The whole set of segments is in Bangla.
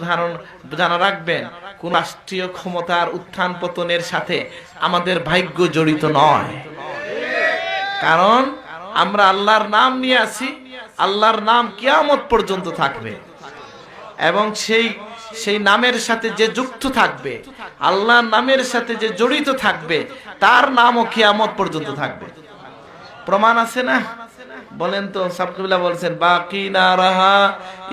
ধারণ জানা রাখবেন, কোন রাষ্ট্রীয় ক্ষমতার উত্থান পতনের সাথে আমাদের ভাগ্য জড়িত নয়। কারণ আমরা আল্লাহর নাম নিয়ে আছি, আল্লাহর নাম কিয়ামত পর্যন্ত থাকবে। এবং সেই সেই নামের সাথে যে যুক্ত থাকবে, আল্লাহর নামের সাথে যে জড়িত থাকবে, তার নামও কিয়ামত পর্যন্ত থাকবে। প্রমাণ আছে না? বলেন তো সাবকবিল্লা বলছেন, বাকি না রাহা,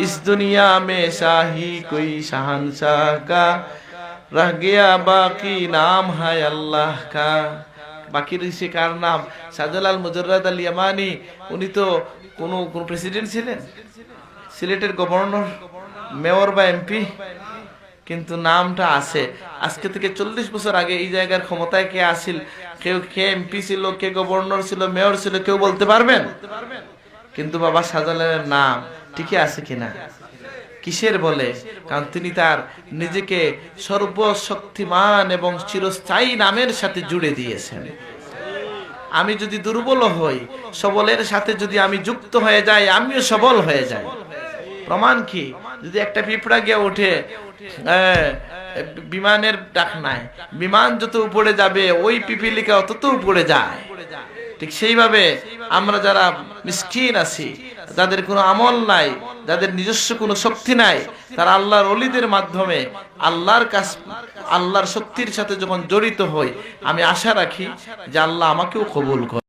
ইস দুনিয়া মে শাহি কোই শাহানশাহ কা। রহ গয়া বাকি নাম হায় আল্লাহ কা। বাকি রয়েছে কার নাম? শাহজালাল মুজর্রাদ আল ইয়ামানি, উনি তো কোনো, কোন প্রেসিডেন্ট ছিলেন? সিলেটের গভর্নর, মেয়র বা এমপি? কিন্তু নামটা আছে। আজকে থেকে চল্লিশ বছর আগে এই জায়গার ক্ষমতায় কে আসিল কেউ কে এমপি ছিল, কে গভর্নর ছিল, মেয়র ছিল, কেউ বলতে পারবেন? কিন্তু বাবা শাহজালালের নাম ঠিকই আছে কিনা? কিসের বলে? কারণ তিনি তার নিজেকে সর্বশক্তিমান এবং চিরস্থায়ী নামের সাথে জুড়ে দিয়েছেন। আমি যদি দুর্বল হই, সবলের সাথে যদি আমি যুক্ত হয়ে যাই, আমিও সবল হয়ে যাই। প্রমাণ কি? যদি একটা পিঁপড়া গিয়ে ওঠে বিমানের ডাক নাই, বিমান যত উপরে যাবে, ওই পিপিলিকা তত উপরে যায়। ঠিক সেইভাবে আমরা যারা মিসকিন আছি, যাদের কোনো আমল নাই, যাদের নিজস্ব কোনো শক্তি নাই, তারা আল্লাহর অলিদের মাধ্যমে আল্লাহর কাছ, আল্লাহর শক্তির সাথে যখন জড়িত হই, আমি আশা রাখি যে আল্লাহ আমাকেও কবুল করে।